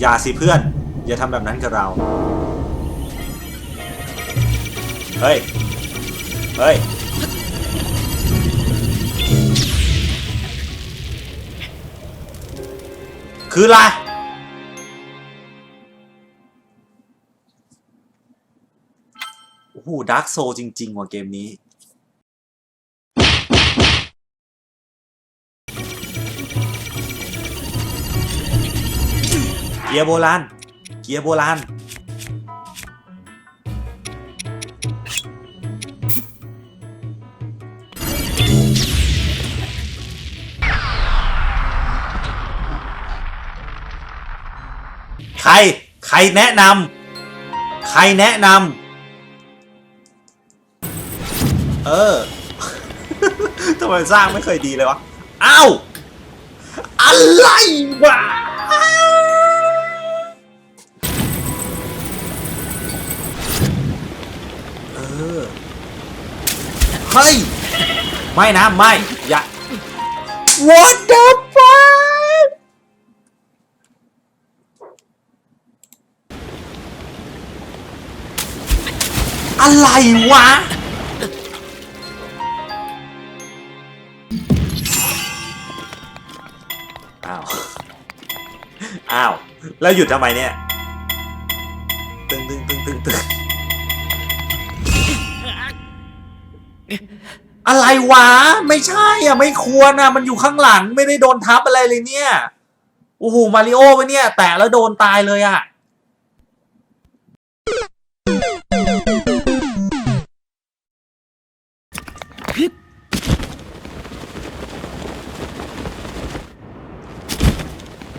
อย่าสิเพื่อน อย่าทำแบบนั้นกับเรา เฮ้ย เฮ้ย คืออะไรโอ้โหดาร์กโซจริง ๆ ว่ะเกมนี้ เกียร์โบราณ เกียร์โบราณ ใคร ใครแนะนำ ใครแนะนำ เออ ทำไมสร้างไม่เคยดีเลยวะ อ้าว อะไรวะ เออเฮ้ย ไม่นะ ไม่ อย่า What the fuck อะไรวะ อ้าว อ้าว แล้วหยุดทำไมเนี่ย ตึงตึง อะไรวะ ไม่ใช่อะ ไม่ควรอะ มันอยู่ข้างหลังไม่ได้โดนทับอะไรเลยเนี่ยโอ้โหมาริโอไปเนี่ย แตะแล้วโดนตายเลยอะ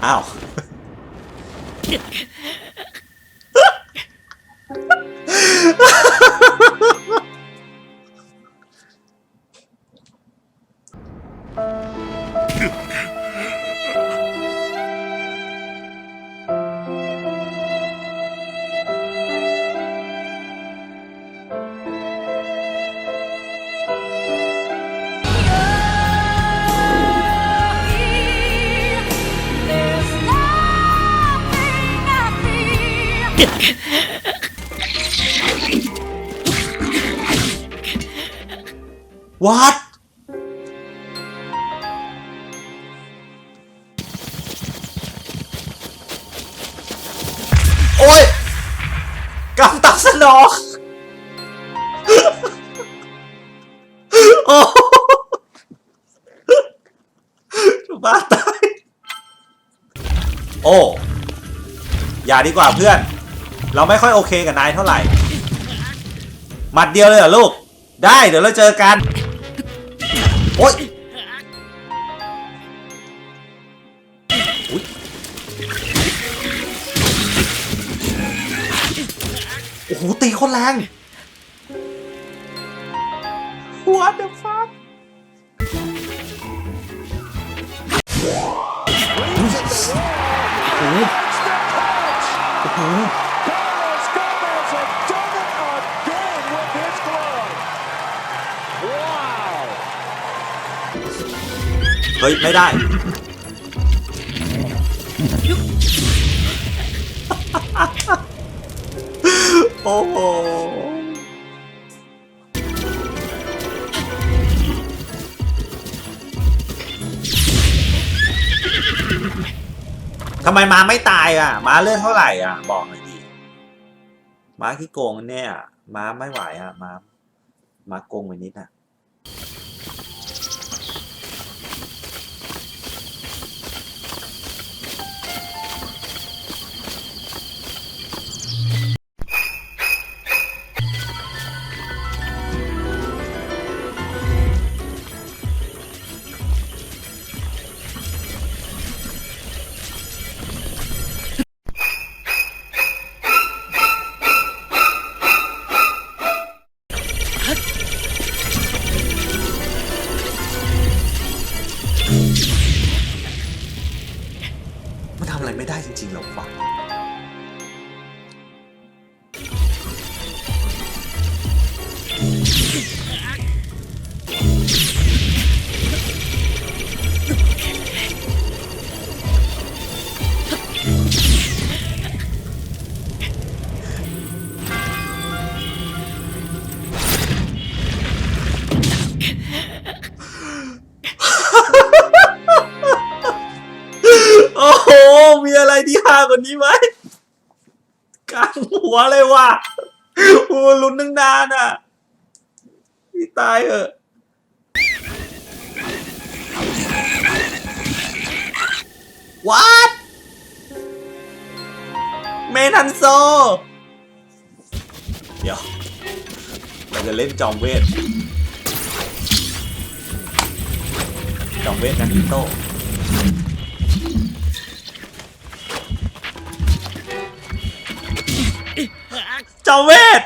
อ้าว fear. what โอ้ยกำตับสนอง โอ้บ้าตาย โอ้ อย่าดีกว่าเพื่อน เราไม่ค่อยโอเคกับนายเท่าไหร่หมัดเดียวเลยเหรอลูก ได้เดี๋ยวเราเจอกัน โอ๊ยโอ้โห ตีโคนแรง What the fuck โอ้โห เฮ้ย ไม่ได้ โอ้โหทำไมมาไม่ตายอะ มาเลือดเท่าไหร่อะ บอกหน่อยดิมาขี้โกงเนี่ย มาไม่ไหวอะ มา มาโกงไปนิดอะ อะไรไม่ได้จริงๆหรอกวะ ที่ฮากว่านี้ไหมกลางหัวเลยว่ะโอ้ลุ้นตั้งนานอะพี่ตายเออะวัดเมทันโซ เดี๋ยว เราจะเล่นจอมเวท จอมเวทนันทิโต จอมเวท